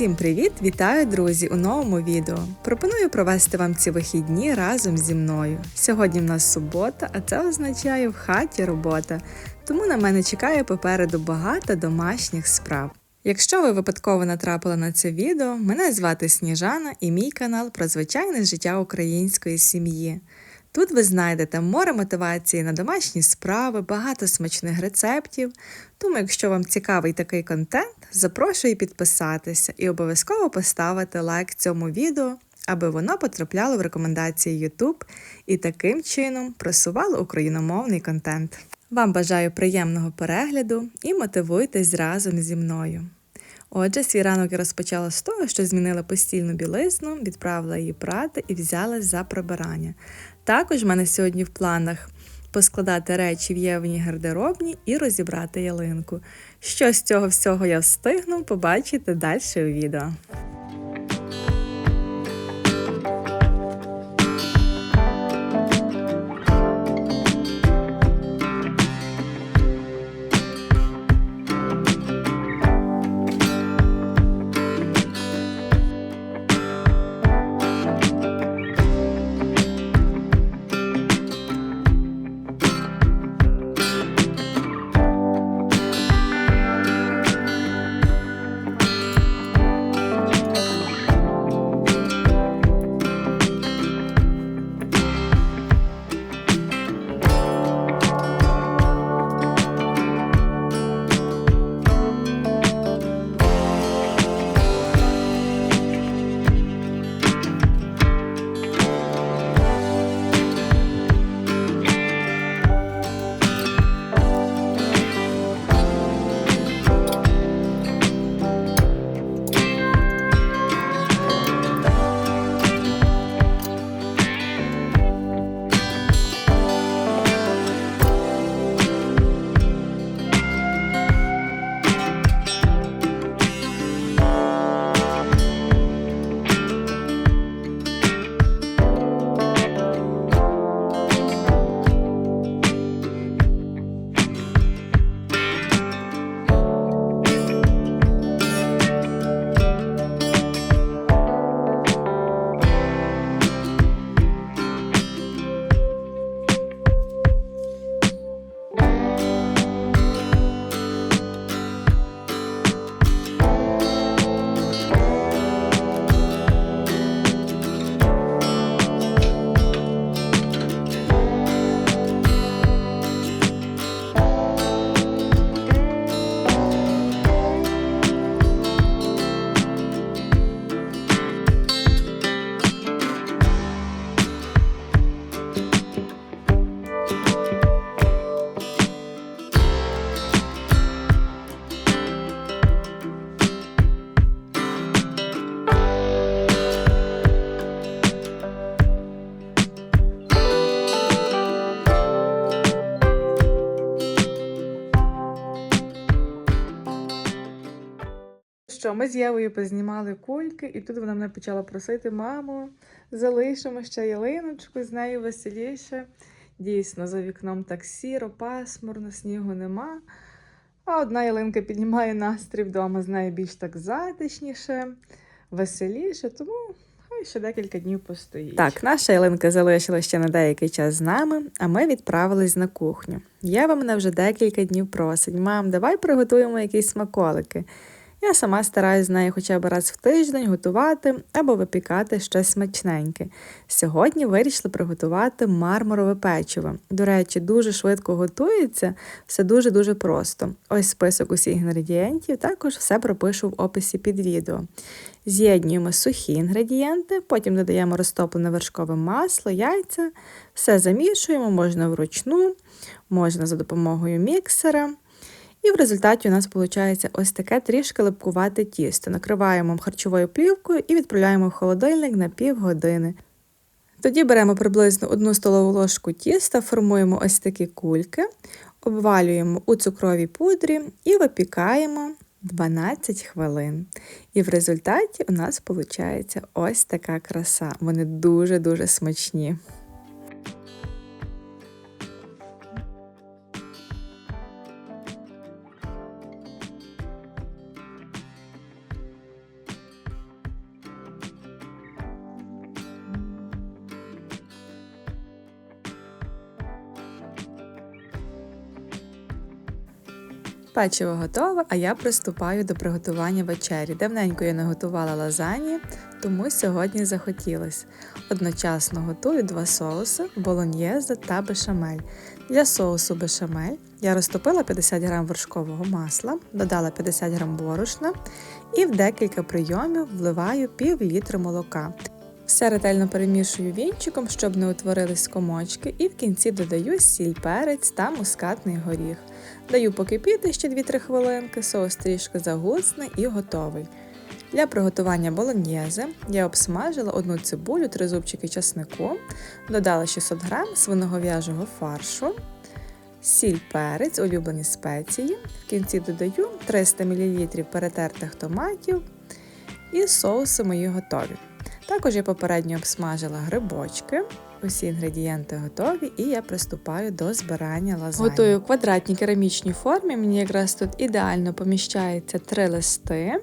Всім привіт! Вітаю, друзі, у новому відео. Пропоную провести вам ці вихідні разом зі мною. Сьогодні в нас субота, а це означає в хаті робота, тому на мене чекає попереду багато домашніх справ. Якщо ви випадково натрапили на це відео, мене звати Сніжана і мій канал про звичайне життя української сім'ї. Тут ви знайдете море мотивації на домашні справи, багато смачних рецептів. Тому, якщо вам цікавий такий контент, запрошую підписатися і обов'язково поставити лайк цьому відео, аби воно потрапляло в рекомендації YouTube і таким чином просувало україномовний контент. Вам бажаю приємного перегляду і мотивуйтесь разом зі мною. Отже, свій ранок я розпочала з того, що змінила постільну білизну, відправила її прати і взялась за прибирання. Також в мене сьогодні в планах поскладати речі в Євні гардеробні і розібрати ялинку. Що з цього всього я встигну, побачите далі у відео. Що ми з Євою познімали кульки, і тут вона мене почала просити: мамо, залишимо ще ялиночку, з нею веселіше. Дійсно, за вікном так сіро, пасмурно, снігу нема. А одна ялинка піднімає настрій вдома, з нею більш так затишніше, веселіше, тому хай ще декілька днів постоїть. Так, наша ялинка залишилася ще на деякий час з нами, а ми відправились на кухню. Єва мене вже декілька днів просить: мам, давай приготуємо якісь смаколики. Я сама стараюсь з нею хоча б раз в тиждень готувати або випікати щось смачненьке. Сьогодні вирішила приготувати мармурове печиво. До речі, дуже швидко готується, все дуже-дуже просто. Ось список усіх інгредієнтів, також все пропишу в описі під відео. З'єднуємо сухі інгредієнти, потім додаємо розтоплене вершкове масло, яйця, все замішуємо, можна вручну, можна за допомогою міксера. І в результаті у нас виходить ось таке трішки липкувате тісто. Накриваємо харчовою плівкою і відправляємо в холодильник на півгодини. Тоді беремо приблизно одну столову ложку тіста, формуємо ось такі кульки, обвалюємо у цукровій пудрі і випікаємо 12 хвилин. І в результаті у нас виходить ось така краса. Вони дуже-дуже смачні. Печиво готове, а я приступаю до приготування вечері. Давненько я не готувала лазані, тому сьогодні захотілось. Одночасно готую два соуси болоньєзе та бешамель. Для соусу бешамель я розтопила 50 г вершкового масла, додала 50 г борошна і в декілька прийомів вливаю пів літра молока. Все ретельно перемішую вінчиком, щоб не утворились комочки, і в кінці додаю сіль, перець та мускатний горіх. Даю покипіти ще 2-3 хвилинки, соус трішки загусне і готовий. Для приготування болоньєзе я обсмажила одну цибулю, три зубчики часнику, додала 600 г свиногов'яжого фаршу, сіль, перець, улюблені спеції. В кінці додаю 300 мл перетертих томатів і соуси мої готові. Також я попередньо обсмажила грибочки. Усі інгредієнти готові, і я приступаю до збирання лазані. Готую в квадратній керамічній формі. Мені якраз тут ідеально поміщається три листи.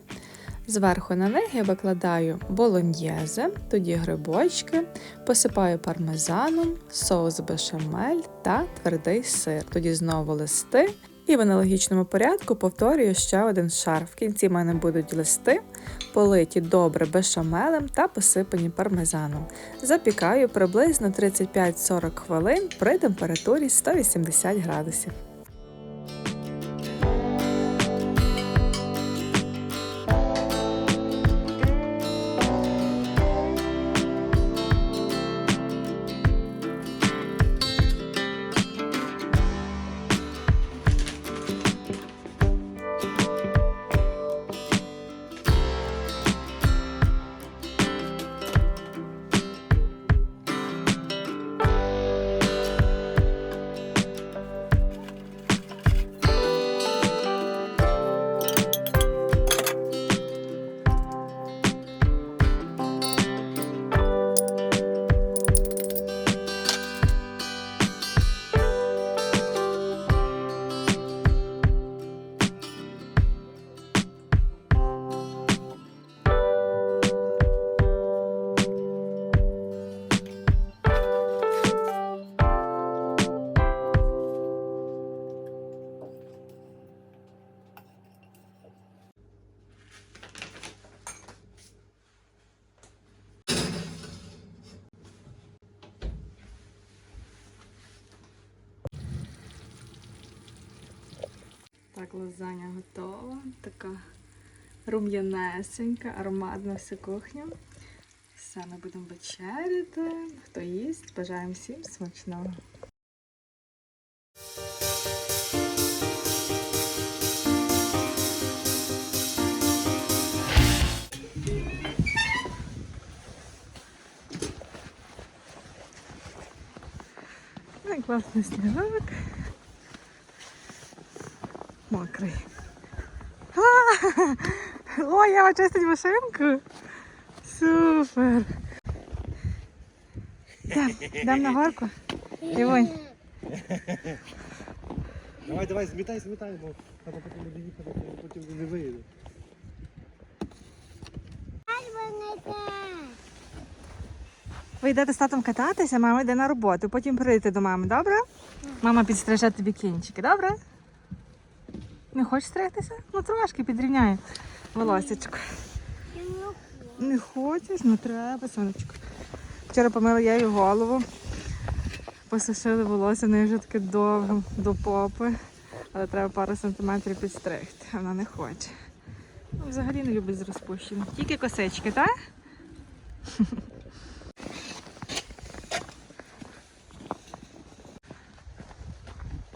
Зверху на них я викладаю болоньєзе, тоді грибочки, посипаю пармезаном, соус бешамель та твердий сир. Тоді знову листи. І в аналогічному порядку повторюю ще один шар. В кінці мене будуть листи, политі добре бешамелем та посипані пармезаном. Запікаю приблизно 35-40 хвилин при температурі 180 градусів. Так, лазаня готова. Така рум'янесенька, ароматна вся кухня. Все, ми будемо вечеряти. Хто їсть, бажаємо всім смачного. Класний сніжок. Мокрий. Ой, я очистить машинку. Супер. Йдемо на горку. Івонь. Давай, давай, змітай, змітай, бо треба потім буде їхати, потім не вийде. Ви йдете з татом кататися, мама йде на роботу. Потім прийдете до мами, добре? Мама підстриже тобі кінчики, добре? Не хочеш стригтися? Ну трошки підрівняю. волосечко. Не хочеш? Ну треба, сонечко. Вчора помила я їй голову. Посушили волосся, в вже таке довге до попи. Але треба пару сантиметрів підстригти. Вона не хоче. Ну, взагалі не любить з розпущеним. Тільки косички, так?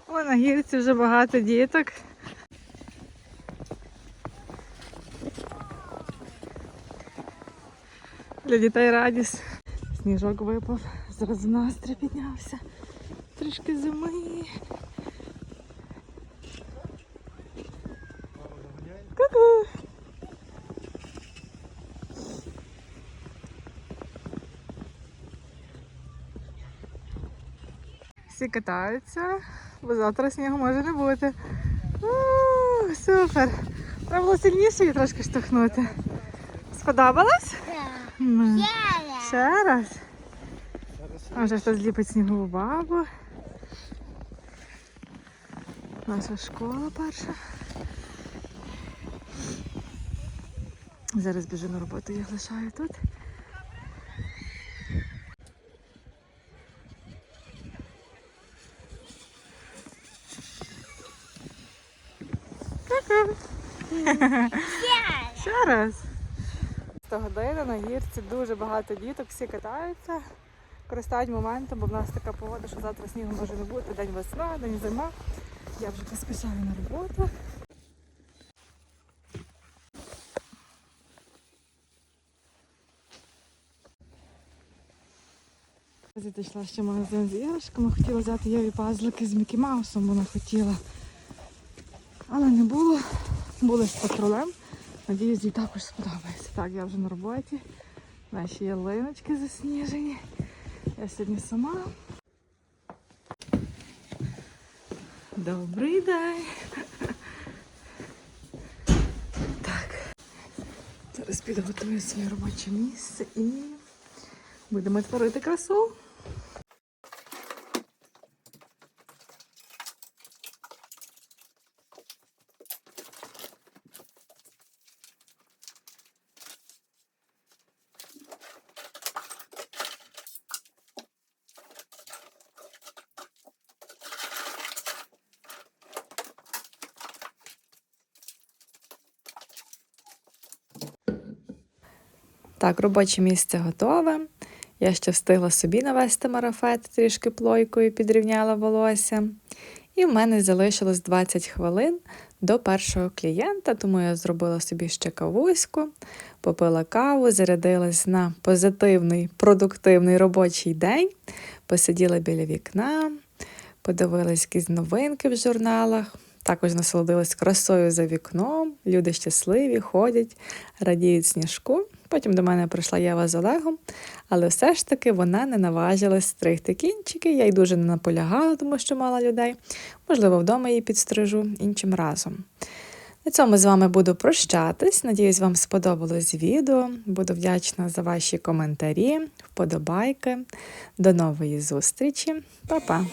О, на гірці вже багато діток. Для дітей радість. Сніжок випав, зразу настрій піднявся. Трішки зими. Ку-ку. Всі катаються, бо завтра снігу може не бути. У, супер! Треба було сильніше її трошки штовхнути. Сподобалось? Да. М. Яля. Ще раз. А вже хтось зліпить снігову бабу. Наша школа перша. Зараз біжу на роботу, я лишаю тут. Ку-ку. Ще раз. 100 година на гірці дуже багато діток, всі катаються, користають моментом, бо в нас така погода, що завтра снігу може не бути. День весна, день зима. Я вже поспішаю на роботу. Я йшла ще в магазин з іграшками, хотіла взяти Єві пазлики з Мікі Маусом, вона хотіла. Але не було. Були з патрулем. Надіюсь, їй також сподобається. Так, я вже на роботі. Наші ялиночки засніжені. Я сьогодні сама. Добрий день. Так. Зараз підготую своє робоче місце і будемо творити красу. Так, робоче місце готове. Я ще встигла собі навести марафет, трішки плойкою підрівняла волосся. І в мене залишилось 20 хвилин до першого клієнта, тому я зробила собі ще кавуську, попила каву, зарядилась на позитивний, продуктивний робочий день, посиділа біля вікна, подивилась якісь новинки в журналах, також насолодилась красою за вікном. Люди щасливі, ходять, радіють сніжку. Потім до мене прийшла Єва з Олегом, але все ж таки вона не наважилась стригти кінчики. Я й дуже не наполягала, тому що мало людей. Можливо, вдома її підстрижу іншим разом. На цьому з вами буду прощатись. Надіюсь, вам сподобалось відео. Буду вдячна за ваші коментарі, вподобайки. До нової зустрічі. Па-па!